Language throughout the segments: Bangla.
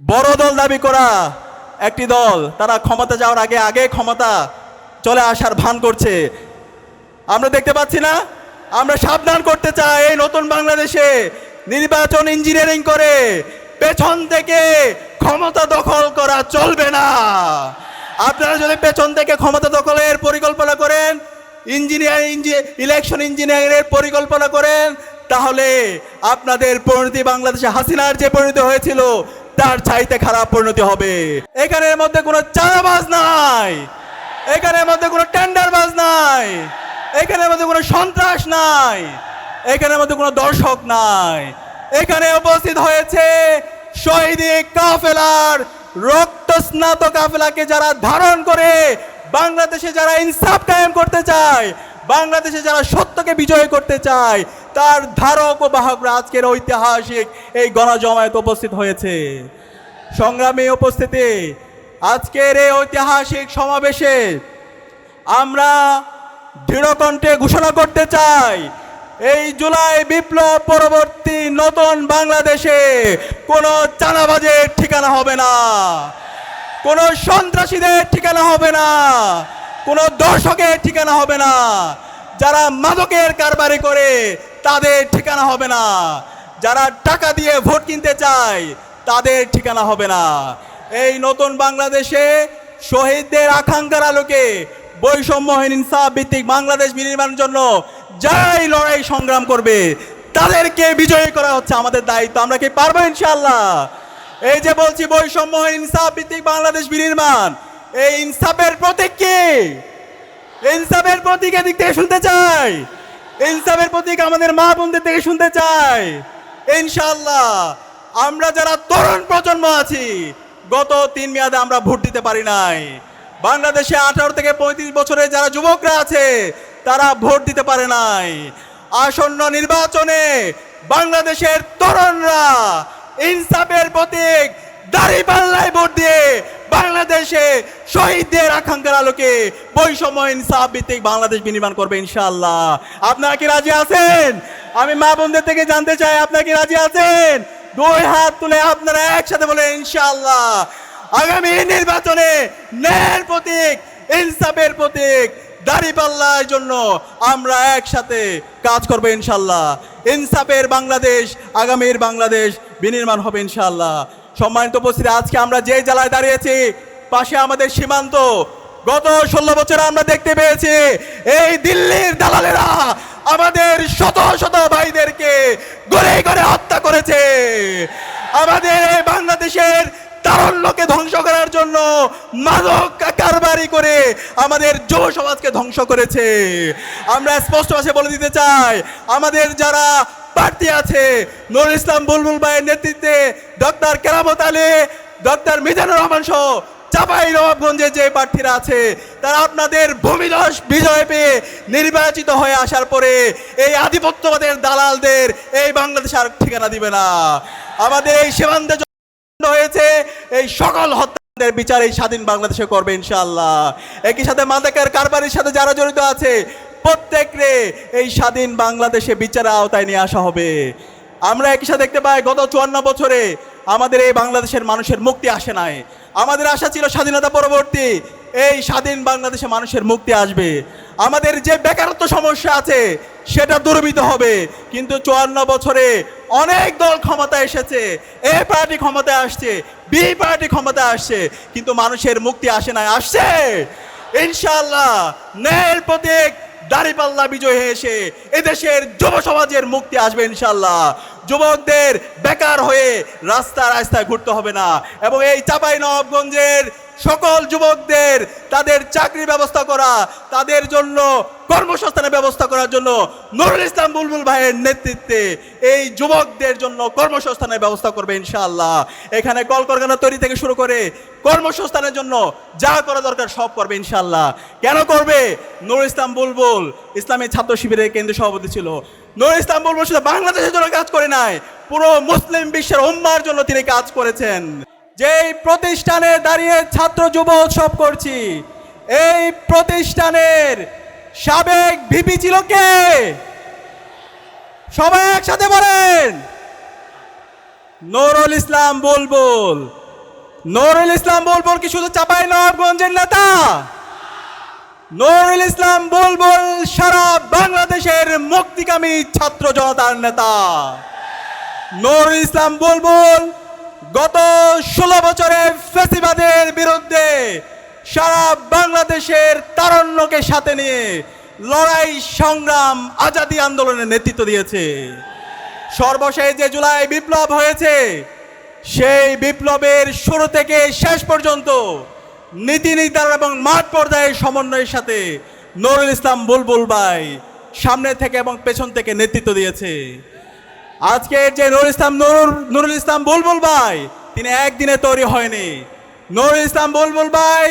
বড় দল দাবি করা, একটি দল, তারা ক্ষমতা যাওয়ার আগে আগে ক্ষমতা চলে আসার ভান করছে। আমরা দেখতে পাচ্ছি না, আমরা সাবধান করতে চাই এই নতুন বাংলাদেশে। নির্বাচন ইঞ্জিনিয়ারিং করে, পেছন থেকে ক্ষমতা দখল করা চলবে না। আপনারা যদি পেছন থেকে ক্ষমতা দখলের পরিকল্পনা করেন ইঞ্জিনিয়ারিং ইলেকশন ইঞ্জিনিয়ারিংয়ের পরিকল্পনা করেন, তাহলে আপনাদের পরিণতি বাংলাদেশে হাসিনার যে পরিণতি হয়েছিল। তার চাইতে খারাপ পরিণতি হবে। এখানের মধ্যে কোনো চাঁদাবাজ নাই। এখানের মধ্যে কোনো টেন্ডারবাজ নাই। এখানের মধ্যে কোনো সন্ত্রাস নাই। এখানের মধ্যে কোনো দর্শক নাই। এখানে উপস্থিত হয়েছে শহীদি কাফেলার রক্ত স্নাত কাফেলাকে যারা ধারণ করে, বাংলাদেশে যারা ইনসাফ কায়েম করতে চায়, বাংলাদেশে যারা সত্যকে বিজয় করতে চায় তার ধারক ও বাহকরা আজকের ঐতিহাসিক এই গণজমায়েত উপস্থিত হয়েছে। সংগ্রামে উপস্থিতি, আজকের এই ঐতিহাসিক সমাবেশে আমরা দৃঢ়কণ্ঠে ঘোষণা করতে চাই, এই জুলাই বিপ্লব পরবর্তী নতুন বাংলাদেশে কোনো চাঁদাবাজের ঠিকানা হবে না, কোনো সন্ত্রাসীদের ঠিকানা হবে না, কোনো দর্শকের ঠিকানা হবে না, যারা মাদকের কারবারি করে তাদের ঠিকানা হবে না। যারা টাকা দিয়ে ভোট কিনতে চায়, তাদের ঠিকানা হবে না। এই নতুন বাংলাদেশে শহীদদের আকাঙ্ক্ষার আলোকে বৈষম্যহীন ইনসাফ ভিত্তিক বাংলাদেশ বিনির্মাণের জন্য যারাই লড়াই সংগ্রাম করবে, তাদেরকে বিজয়ী করা হচ্ছে আমাদের দায়িত্ব। আমরা কি পারব ইনশাল্লাহ এই যে বলছি, বৈষম্যহীন ইনসাফ ভিত্তিক বাংলাদেশ বিনির্মাণ, এই ইনসাফের প্রতীক কি? ইনসাফের প্রতীক এদিক থেকে শুনতে চাই। ইনসাফের প্রতীক আমাদের মা বোনদের থেকে শুনতে চাই। ইনশাল্লাহ আমরা যারা তরুণ প্রজন্ম আছি, গত তিন মেয়াদে আমরা ভোট দিতে পারি নাই। বাংলাদেশে আঠারো থেকে পঁয়ত্রিশ বছরে যারা যুবকরা আছে, তারা ভোট দিতে পারে নাই। আসন্ন নির্বাচনে বাংলাদেশের তরুণরা ইনসাফের প্রতীক দাড়ি পাল্লায় ভোট দিয়ে বাংলাদেশে শহীদদের আকাঙ্ক্ষার আলোকে বৈষম্য ইনসাফ ভিত্তিক বাংলাদেশ বিনির্মাণ করবে ইনশাআল্লাহ। আপনারা কি রাজি আছেন? আমি মা বোনদের থেকে জানতে চাই, আপনারা কি রাজি আছেন? দুই হাত তুলে আপনারা একসাথে বলে ইনশাআল্লাহ। আগামী নির্বাচনে ন্যায়ের প্রতীক, ইনসাফের প্রতীক দাড়িপাল্লার জন্য আমরা একসাথে কাজ করব ইনশাল্লাহ ইনসাফের বাংলাদেশ, আগামীর বাংলাদেশ বিনির্মাণ হবে ইনশাল্লাহ সম্মানিত উপস্থিতি, আজকে আমরা যে জেলায় দাঁড়িয়েছি, পাশে আমাদের সীমান্ত। গত ষোলো বছর আমরা দেখতে পেয়েছি, এই দিল্লির দালালেরা আমাদের শত শত ভাইদেরকে গড়ে গড়ে হত্যা করেছে। আমাদের এই বাংলাদেশের তারল্যকে ধ্বংস করার জন্য মাদক কারবারি করে আমাদের যুব সমাজকে ধ্বংস করেছে। আমরা স্পষ্ট ভাষায় বলে দিতে চাই, আমাদের যারা প্রার্থী আছে। নুরুল ইসলাম বুলবুল ভাইয়ের নেতৃত্বে ডক্টর কেরামত আলী, ডক্টর মিজানুর রহমান সহ চাপাই নবাবগঞ্জে যে প্রার্থীরা আছে, তারা আপনাদের ভূমিদশ বিজয় পেয়ে নির্বাচিত হয়ে আসার পরে এই আধিপত্যবাদের দালালদের এই বাংলাদেশ আর ঠিকানা দিবে না। আমাদের এই সীমান্তে হয়েছে, এই সকল হত্যার বিচার এই স্বাধীন বাংলাদেশে করবে ইনশাল্লাহ একই সাথে মাদকের কারবারির সাথে যারা জড়িত আছে প্রত্যেকরে এই স্বাধীন বাংলাদেশে বিচারের আওতায় নিয়ে আসা হবে। আমরা একই সাথে দেখতে পাই, গত চুয়ান্ন বছরে আমাদের এই বাংলাদেশের মানুষের মুক্তি আসে নাই। আমাদের আশা ছিল স্বাধীনতা পরবর্তী এই স্বাধীন বাংলাদেশে মানুষের মুক্তি আসবে। আমাদের যে বেকারত্ব সমস্যা আছে, সেটা দুর্বিত হবে। কিন্তু চুয়ান্ন বছরে অনেক দল ক্ষমতায় এসেছে। এ পার্টি ক্ষমতায় আসছে, বি পার্টি ক্ষমতায় আসছে, কিন্তু মানুষের মুক্তি আসে না আসছে। ইনশাল্লাহ ন্যায়ের প্রতীক দাড়িপাল্লা বিজয় এসে এদেশের যুব সমাজের মুক্তি আসবে ইনশাল্লাহ যুবকদের বেকার হয়ে রাস্তা রাস্তায় ঘুরতে হবে না। এবং এই চাপাই নবাবগঞ্জের সকল যুবকদের তাদের চাকরি ব্যবস্থা করা, তাদের জন্য কর্মসংস্থানের ব্যবস্থা করার জন্য নুরুল ইসলাম বুলবুল ভাইয়ের নেতৃত্বে এই যুবকদের জন্য কর্মসংস্থানের ব্যবস্থা করবে ইনশাআল্লাহ। এখানে কলকারখানা তৈরি থেকে শুরু করে কর্মসংস্থানের জন্য যা করা দরকার সব করবে ইনশাআল্লাহ। কেন করবে? নুরুল ইসলাম বুলবুল ইসলামী ছাত্র শিবিরের কেন্দ্রীয় সভাপতি ছিল। নুরুল ইসলাম বুলবুল শুধু বাংলাদেশের জন্য কাজ করে নাই, পুরো মুসলিম বিশ্বের উম্মার জন্য তিনি কাজ করেছেন। যেই প্রতিষ্ঠানে দাঁড়িয়ে ছাত্র যুব উৎসব করছি, এই প্রতিষ্ঠানের সাবেক ভিপি ছিল কে? সবাই একসাথে বলেন। নুরুল ইসলাম বুলবুল। নুরুল ইসলাম বুলবুল কি শুধু চাপাই নবাবগঞ্জের নেতা? নুরুল ইসলাম বুলবুল সারা বাংলাদেশের মুক্তিকামী ছাত্র জনতার নেতা। নুরুল ইসলাম বুলবুল গত ষোলো বছরে ফেসিবাদের বিরুদ্ধে সারা বাংলাদেশের তারণ্যকে সাথে নিয়ে লড়াই, সংগ্রাম, আজাদি আন্দোলনের নেতৃত্ব দিয়েছে। সর্বশেষ যে জুলাই বিপ্লব হয়েছে, সেই বিপ্লবের শুরু থেকে শেষ পর্যন্ত নীতি নির্ধারণ এবং মাঠ পর্যায়ের সমন্বয়ের সাথে নুরুল ইসলাম বুলবুল ভাই সামনে থেকে এবং পেছন থেকে নেতৃত্ব দিয়েছে। আজকের যে নুরুল ইসলাম, নুরুল নুরুল ইসলাম বুলবুল ভাই, তিনি একদিনে তৈরি হয়নি। নুরুল ইসলাম বুলবুল ভাই,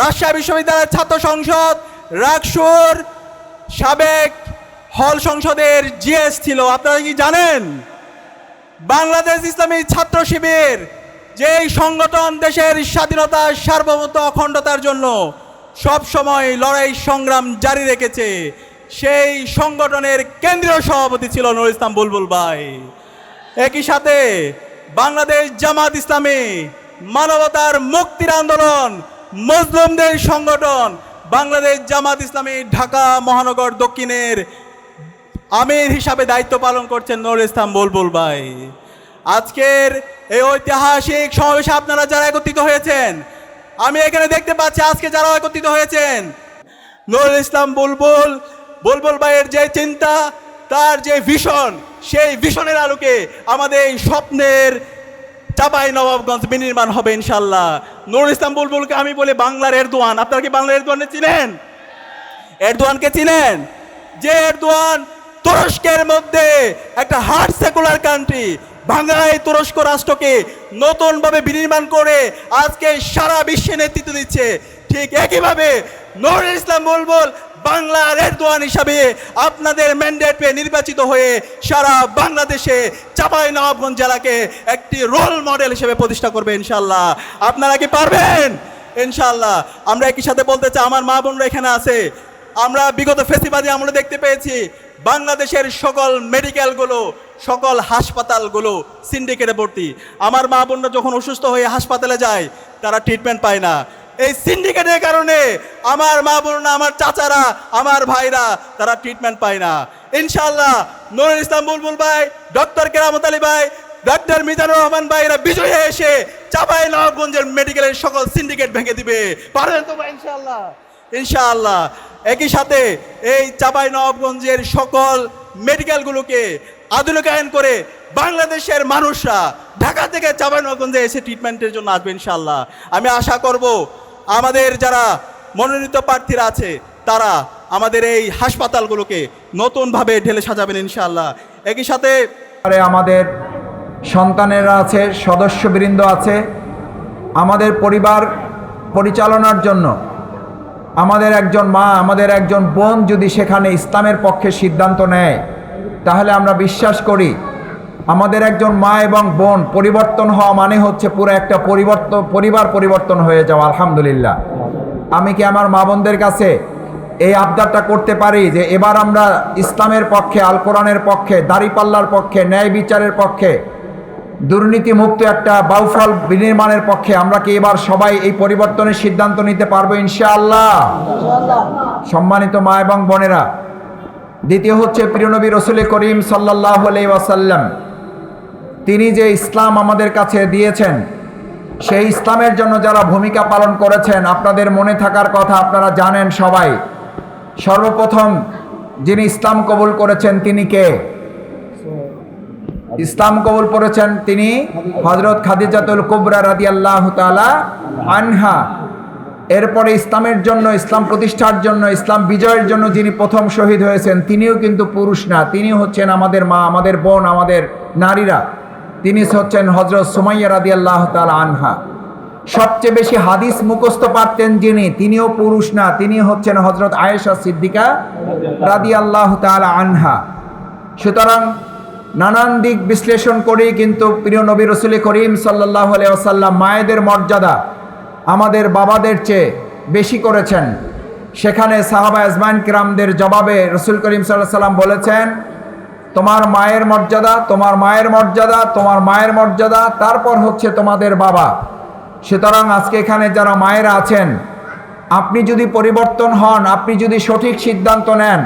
রাজশাহী বিশ্ববিদ্যালয়ের ছাত্র সংসদ রাকসুর সাবেক হল সংসদের জিএস ছিল। আপনারা কি জানেন? বাংলাদেশ ইসলামী ছাত্র শিবির, যেই সংগঠন দেশের স্বাধীনতা সার্বভৌমত্ব অখণ্ডতার জন্য সব সময় লড়াই সংগ্রাম জারি রেখেছে। সেই সংগঠনের কেন্দ্রীয় সভাপতি ছিল নুরুল ইসলাম বুলবুল ভাই। একই সাথে বাংলাদেশ জামাত ইসলামী, মানবতার মুক্তির আন্দোলন মজলুমদের সংগঠন, বাংলাদেশ জামাত ইসলামী ঢাকা মহানগর দক্ষিণের আমির হিসাবে দায়িত্ব পালন করছেন নুরুল ইসলাম বুলবুল ভাই। আজকের এই ঐতিহাসিক সমাবেশে আপনারা যারা একত্রিত হয়েছেন, আমি এখানে দেখতে পাচ্ছি আজকে যারা একত্রিত হয়েছেন, নুরুল ইসলাম বুলবুল বুলবুল ভাইয়ের যে চিন্তা, তার যে ভিশন সেই ভিশনের আলোকে আমাদের এই স্বপ্নের চাপাই নবাবগঞ্জ বিনির্মাণ হবে ইনশাল্লাহ। নুরুল ইসলাম বুলবুলকে আমি বলি বাংলার এরদোয়ান। আপনারা কি বাংলার এরদোয়ানে চিনেন? এরদোয়ানকে চিনেন? যে এরদোয়ান তুরস্কের মধ্যে একটা হার্ড সেকুলার কান্ট্রি ভাঙ্গায় তুরস্ক রাষ্ট্রকে নতুনভাবে বিনির্মাণ করে আজকে সারা বিশ্বে নেতৃত্ব দিচ্ছে। ঠিক একইভাবে নুরুল ইসলাম বুলবুল বাংলার এরদোয়ান হিসাবে আপনাদের ম্যান্ডেট পেয়ে নির্বাচিত হয়ে সারা বাংলাদেশে চাপাই নবাবগঞ্জ জেলাকে একটি রোল মডেল হিসেবে প্রতিষ্ঠা করবে ইনশাল্লাহ আপনারা কি পারবেন? ইনশাল্লাহ আমরা একই সাথে বলতে চাই, আমার মা বোনরা এখানে আছে। আমরা বিগত ফেসিবাদে আমরা দেখতে পেয়েছি, বাংলাদেশের সকল মেডিকেলগুলো, সকল হাসপাতালগুলো সিন্ডিকেটে ভর্তি। আমার মা বোনরা যখন অসুস্থ হয়ে হাসপাতালে যায়, তারা ট্রিটমেন্ট পায় না। এই সিন্ডিকেটের কারণে আমার মা বোনরা আমার চাচারা, আমার ভাইরা তারা ট্রিটমেন্ট পায় না। ইনশাল্লাহ নুরুল ইসলাম বুলবুল ভাই, ডক্টর কেরামত আলী ভাই, ডক্টর মিজানুর রহমান ভাই এরা বিজয়ী এসে চাপাই নবাবগঞ্জের মেডিকেলের সকল সিন্ডিকেট ভেঙে দিবে। পারবেন তো ভাই ইনশাল্লাহ ইনশাআল্লাহ। একই সাথে এই চাপাই নবাবগঞ্জের সকল মেডিকেলগুলোকে আধুনিকায়ন করে বাংলাদেশের মানুষরা ঢাকা থেকে চাপাই নবাবগঞ্জে এসে ট্রিটমেন্টের জন্য আসবে, ইনশাআল্লাহ। আমি আশা করব আমাদের যারা মনোনীত প্রার্থীরা আছে, তারা আমাদের এই হাসপাতালগুলোকে নতুনভাবে ঢেলে সাজাবেন ইনশাআল্লাহ। একই সাথে আমাদের সন্তানেরা আছে, সদস্যবৃন্দ আছে, আমাদের পরিবার পরিচালনার জন্য। আমাদের একজন মা, আমাদের একজন বোন যদি সেখানে ইসলামের পক্ষে সিদ্ধান্ত নেয়, তাহলে আমরা বিশ্বাস করি আমাদের একজন মা এবং বোন পরিবর্তন হওয়া মানে হচ্ছে পুরো একটা পরিবর্তন পরিবার পরিবর্তন হয়ে যাওয়া, আলহামদুলিল্লাহ। আমি কি আমার মা বোনদের কাছে এই আবদারটা করতে পারি যে এবার আমরা ইসলামের পক্ষে আল কোরআনের পক্ষে, দাড়িপাল্লার পক্ষে, ন্যায় বিচারের পক্ষে, দুর্নীতিমুক্ত একটা বাউফল বিনির্মাণের পক্ষে আমরা কি এবার সবাই এই পরিবর্তনের সিদ্ধান্ত নিতে পারব ইনশাআল্লাহ? সম্মানিত মা এবং বোনেরা, দ্বিতীয় হচ্ছে প্রিয়নবী রসুল করিম সাল্লাহ আলাই ওয়াসাল্লাম তিনি যে ইসলাম আমাদের কাছে দিয়েছেন, সেই ইসলামের জন্য যারা ভূমিকা পালন করেছেন, আপনাদের মনে থাকার কথা আপনারা জানেন সবাই। সর্বপ্রথম যিনি ইসলাম কবুল করেছেন তিনি কে? ইসলাম কবুল করেছেন তিনি হজরত খাদিজাতুল কুবরা রাদি আল্লাহ তালা আনহা। এরপরে ইসলামের জন্য, ইসলাম প্রতিষ্ঠার জন্য, ইসলাম বিজয়ের জন্য যিনি প্রথম শহীদ হয়েছেন, তিনিও কিন্তু পুরুষ না তিনি হচ্ছেন আমাদের মা, আমাদের বোন, আমাদের নারীরা। তিনি হচ্ছেন হজরত সুমাইয়া রাদি আল্লাহ আনহা। সবচেয়ে বেশি হাদিস মুখস্থ পারতেন যিনি, তিনিও পুরুষ না, তিনি হচ্ছেন হজরত আয়েশা সিদ্দিকা রাদি আল্লাহ আনহা। সুতরাং নানান দিক বিশ্লেষণ করেই কিন্তু প্রিয় নবী রসুল করিম সাল্লাহ আসাল্লাম মায়েদের মর্যাদা আমাদের বাবাদের চেয়ে বেশি করেছেন। সেখানে সাহাবা আজমান কিরামদের জবাবে রসুল করিম সাল্লাহ সাল্লাম বলেছেন তোমার মায়ের মর্যাদা, তোমার মায়ের মর্যাদা, তোমার মায়ের মর্যাদা, তারপর হচ্ছে তোমাদের বাবা। সুতরাং আজকে এখানে যারা মায়েরা আছেন, আপনি যদি পরিবর্তন হন, আপনি যদি সঠিক সিদ্ধান্ত নেন,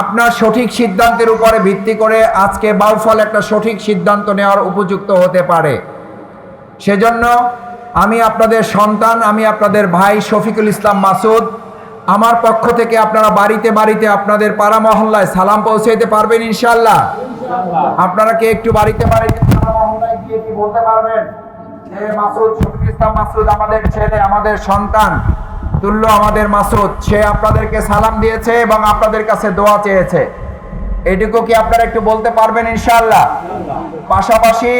আপনার সঠিক সিদ্ধান্তের উপরে ভিত্তি করে আজকে বাউফল একটা সঠিক সিদ্ধান্ত নেওয়ার উপযুক্ত হতে পারে। সেজন্য আমি আপনাদের সন্তান, আমি আপনাদের ভাই শফিকুল ইসলাম মাসুদ আমার পক্ষ থেকে আপনারা বাড়িতে বাড়িতে আপনাদের পাড়া মহল্লায় সালাম পৌঁছাইতে পারবেন ইনশাল্লাহ আপনারা কি একটু বাড়িতে বাড়িতে পাড়া মহল্লায় গিয়ে কি বলতে পারবেন? মাসুদ মাসুদ, আমাদের ছেলে, আমাদের সন্তান আমাদের সে আপনাদেরকে সালাম দিয়েছে এবং আপনাদের কাছে দোয়া চেয়েছে। এটুকু কি আপনারা একটু বলতে পারবেন ইনশাল্লাহ পাশাপাশি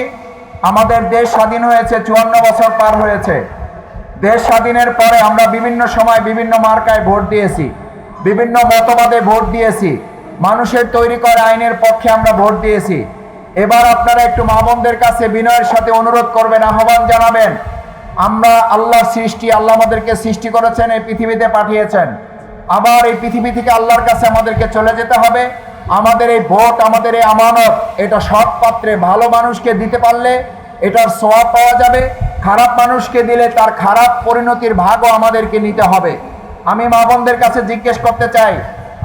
আমাদের দেশ স্বাধীন হয়েছে, চুয়ান্ন বছর পার হয়েছে। দেশ স্বাধীনের পরে আমরা বিভিন্ন সময় বিভিন্ন মার্কায় ভোট দিয়েছি, বিভিন্ন মতবাদে ভোট দিয়েছি, মানুষের তৈরি করা আইনের পক্ষে আমরা ভোট দিয়েছি। এবার আপনারা একটু মা বোনদের কাছে বিনয়ের সাথে অনুরোধ করবেন, আহ্বান জানাবেন। আমরা আল্লাহর সৃষ্টি, আল্লাহ আমাদেরকে সৃষ্টি করেছেন, এই পৃথিবীতে পাঠিয়েছেন। আবার এই পৃথিবী থেকে আল্লাহর কাছে আমাদেরকে চলে যেতে হবে। আমাদের এই ভোট, আমাদের এই আমানত, এটা সৎ পাত্রে ভালো মানুষকে দিতে পারলে এটার সোয়াব পাওয়া যাবে। খারাপ মানুষকে দিলে তার খারাপ পরিণতির ভাগও আমাদেরকে নিতে হবে। আমি মা বোনদের কাছে জিজ্ঞেস করতে চাই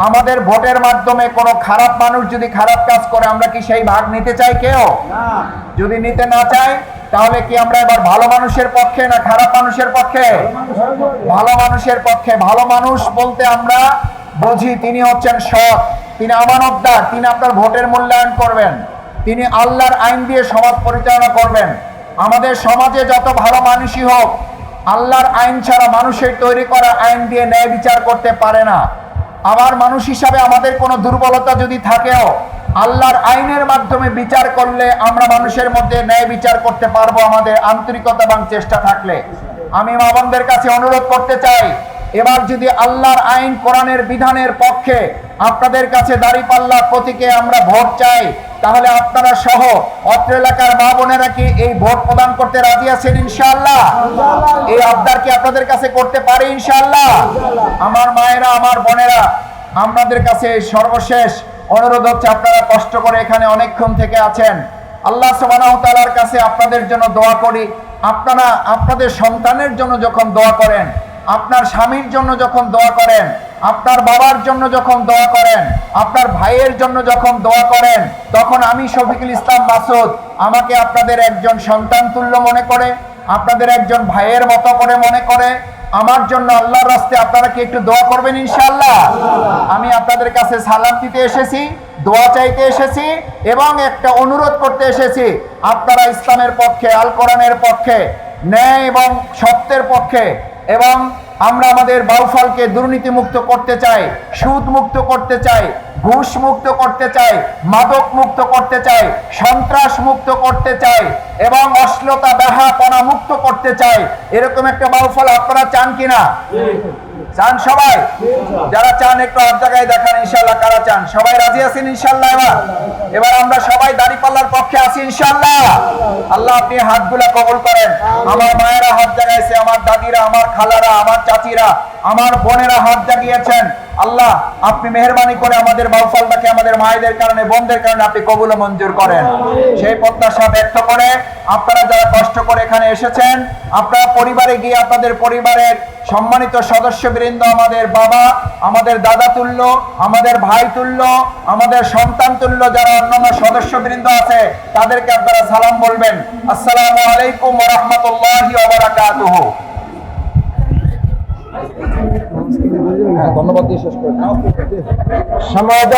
আমাদের ভোটের মাধ্যমে কোনো খারাপ মানুষ যদি খারাপ কাজ করে আমরা কি সেই ভাগ নিতে চাই কেউ? যদি নিতে না চাই তাহলে কি আমরা এবার ভালো মানুষের পক্ষে না খারাপ মানুষের পক্ষে। ভালো মানুষের পক্ষে। ভালো মানুষ বলতে আমরা বুঝি তিনি হচ্ছেন সৎ তিনি আমানতদার তিনি আপনার ভোটের মূল্যায়ন করবেন। তিনি আল্লাহর আইন দিয়ে সমাজ পরিচালনা করবেন। আমাদের সমাজে যত ভালো মানুষই হোক, আল্লাহর আইন ছাড়া মানুষের তৈরি করা আইন দিয়ে ন্যায় বিচার করতে পারে না। আবার মানুষ হিসাবে আমাদের কোনো দুর্বলতা যদি থাকেও, আল্লাহর আইনের মাধ্যমে বিচার করলে আমরা মানুষের মধ্যে ন্যায় বিচার করতে পারব আমাদের আন্তরিকতা এবং চেষ্টা থাকলে। আমি মা বোনদের কাছে অনুরোধ করতে চাই, এবার যদি আল্লাহর আইন কোরআনের বিধানের পক্ষে আপনাদের কাছে দাঁড়িপাল্লা প্রতীকে আমরা ভোট চাই তাহলে আপনারা সহ অত্র এলাকার মা বোনেরা কি এই ভোট প্রদান করতে রাজি আছেন ইনশাআল্লাহ? এই আবদার কি আপনাদের কাছে করতে পারে ইনশাআল্লাহ? আমার মায়েরা, আমার বোনেরা আপনাদের কাছে সর্বশেষ অনুরোধ হচ্ছে আপনারা কষ্ট করে এখানে অনেকক্ষণ থেকে আছেন। আল্লাহ তাআলার কাছে আপনাদের জন্য দোয়া করি। আপনারা, আপনাদের সন্তানের জন্য যখন দোয়া করেন, আপনার স্বামীর জন্য যখন দোয়া করেন আপনার বাবার জন্য যখন দোয়া করেন, আপনার ভাইয়ের জন্য যখন দোয়া করেন, তখন আমি শফিকুল ইসলাম মাসুদ আমাকে আপনাদের একজন সন্তান তুল্য মনে করে, আপনাদের একজন ভাইয়ের মতো করে মনে করে। আমার জন্য আল্লাহর রাস্তে আপনারা কি একটু দোয়া করবেন ইনশাল্লাহ আমি আপনাদের কাছে সালাম দিতে এসেছি, দোয়া চাইতে এসেছি এবং একটা অনুরোধ করতে এসেছি। আপনারা ইসলামের পক্ষে, আল কোরআনের পক্ষে, ন্যায় এবং সত্যের পক্ষে এবং আমরা আমাদের বাউফলকে দুর্নীতি মুক্ত করতে চাই সুদ মুক্ত করতে চাই ঘুষ মুক্ত করতে চাই মাদক মুক্ত করতে চাই সন্ত্রাস মুক্ত করতে চাই এবং অশ্লীলতা ব্যাহাপনা মুক্ত করতে চাই। এরকম একটা বাউফল আপনারা চান কিনা? চান সবাই? যারা চান একটু হাত জায়গায় দেখান ইনশাল্লাহ কারা চান? সবাই রাজি আছেন ইনশাল্লাহ এবার? এবার আমরা সবাই দাড়ি পাল্লার পক্ষে আছি ইনশাল্লাহ আল্লাহ আপনি হাতগুলা কবল করেন। আমার মায়েরা হাত জাগাইছে, আমার দাদিরা, আমার খালারা, আমার চাচিরা। আমার বোনেরা হাত জাগিয়েছেন। আল্লাহ, আপনি মেহরবানি করে আমাদের বাউফলটাকে আমাদের মায়েদের কারণে, বোনদের কারণে আপনি কবুল মঞ্জুর করেন। সেই প্রত্যাশা ব্যক্ত করে আপনারা যারা কষ্ট করে এখানে এসেছেন, আপনারা পরিবারে গিয়ে আপনাদের পরিবারের সম্মানিত সদস্যবৃন্দ, আমাদের বাবা, আমাদের দাদা তুল্য, আমাদের ভাই তুল্য, আমাদের সন্তান তুল্য, যারা অন্যান্য সদস্যবৃন্দ আছে, তাদেরকে আপনারা সালাম বলবেন। আসসালামু আলাইকুম রাহমাতুল্লাহি ধন্যবাদ দিয়ে শেষ করে। সমাজ